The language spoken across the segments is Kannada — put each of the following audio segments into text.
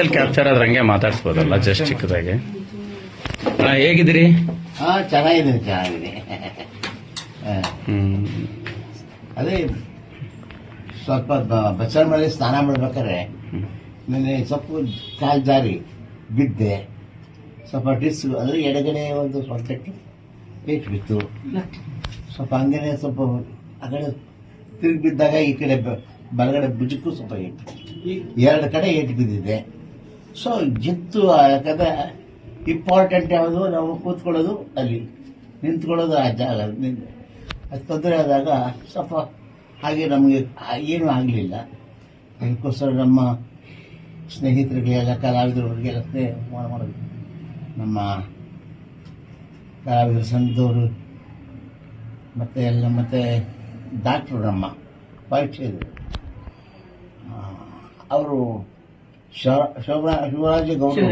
ಅಲ್ಲಿ ಕ್ಯಾಪ್ಚರ್ ಆದ್ರೆ ಹಂಗೆ ಮಾತಾಡ್ಸ್ಬೋದಲ್ಲ ಜಸ್ಟ್ ಚಿಕ್ಕದಾಗಿ. ಅಣ್ಣ, ಹೇಗಿದ್ದೀರಿ? ಹಾ ಚೆನ್ನಾಗಿದೆ. ಚೆನ್ನಾಗಿದೆ. ಹ್ಮ್. ಅದೇ ಸ್ವಲ್ಪ ಬ- ಮಳೆ ಸ್ನಾನ ಮಾಡ್ಬೇಕಾದ್ರೆ ನಿನ್ನೆ ಸ್ವಲ್ಪ ಕಾಲು ಜಾರಿ ಬಿದ್ದೆ. ಸ್ವಲ್ಪ ಡಿಸ್ ಅಂದರೆ ಎಡಗಡೆ ಒಂದು ಸೊಂಟಕ್ಕೆ ಏಟ್ ಬಿತ್ತು. ಸ್ವಲ್ಪ ಹಂಗೇನೆ ಸ್ವಲ್ಪ ಆ ಕಡೆ ತಿರುಗಿ ಬಿದ್ದಾಗ ಈ ಕಡೆ ಬ- ಬಲಗಡೆ ಭುಜಕ್ಕೂ ಸ್ವಲ್ಪ ಏಟು. ಎರಡು ಕಡೆ ಏಟು ಬಿದ್ದಿದೆ. ಸೊ ಜಿತ್ತು ಯಾಕಂದ್ರೆ ಇಂಪಾರ್ಟೆಂಟ್ ಯಾವುದು ನಾವು ಕೂತ್ಕೊಳ್ಳೋದು ಅಲ್ಲಿ. ನಿಂತ್ಕೊಳ್ಳೋದು ಆ ಜಾಗ. ನಿಂತ್- ಅದು ತೊಂದರೆ ಆದಾಗ ಸ್ವಲ್ಪ ಹಾಗೆ ನಮಗೆ ಏನೂ ಆಗಲಿಲ್ಲ. ಅದಕ್ಕೋಸ್ಕರ ನಮ್ಮ ಸ್ನೇಹಿತರಿಗೆಲ್ಲ ಕಲಾವಿದರಿಗೆಲ್ಲ ಸ್ನೇಹ ಮಾಡ್- ಮಾಡೋದು. ನಮ್ಮ ಕಲಾವಿದರ ಸಂಘದವರು ಮತ್ತು ಎಲ್ಲ ಮತ್ತು ಡಾಕ್ಟ್ರು ನಮ್ಮ ಪರೀಕ್ಷೆ ಅವರು ಶಿವರಾಜ ಗೌಡರು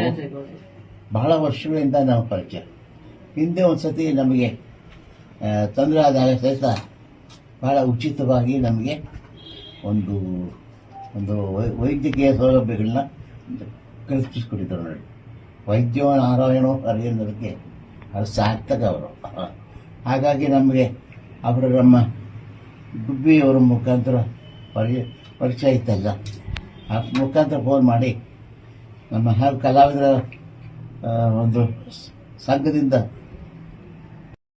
ಬಹಳ ವರ್ಷಗಳಿಂದ ನಾವು ಪರಿಚಯ. ಹಿಂದೆ ಒಂದು ಸತಿ ನಮಗೆ ತೊಂದರೆ ಆದಾಗ ಸಹಿತ ಬಹಳ ಉಚಿತವಾಗಿ ನಮಗೆ ಒಂದು ಒಂದು ವೈ- ವೈದ್ಯಕೀಯ ಸೌಲಭ್ಯಗಳನ್ನ ಕಲ್ಪಿಸಿಕೊಟ್ಟಿದ್ದರು ನೋಡಿ. ವೈದ್ಯೋ ನಾರಾಯಣೋ ಹರಿಯನ್ನೋದಕ್ಕೆ ಅದು ಸಾರ್ಥಕ ಅವರು. ಹಾಗಾಗಿ ನಮಗೆ ಅವರು ನಮ್ಮ ಗುಬ್ಬಿಯವರ ಮುಖಾಂತರ ಪರಿ ಪರಿಚಯ ಇತ್ತಲ್ಲ. ಮುಖಾಂತರ ಫೋನ್ ಮಾಡಿ. ನಮ್ಮ ಹಲವು ಕಲಾವಿದರ ಒಂದು ಸಂಘದಿಂದ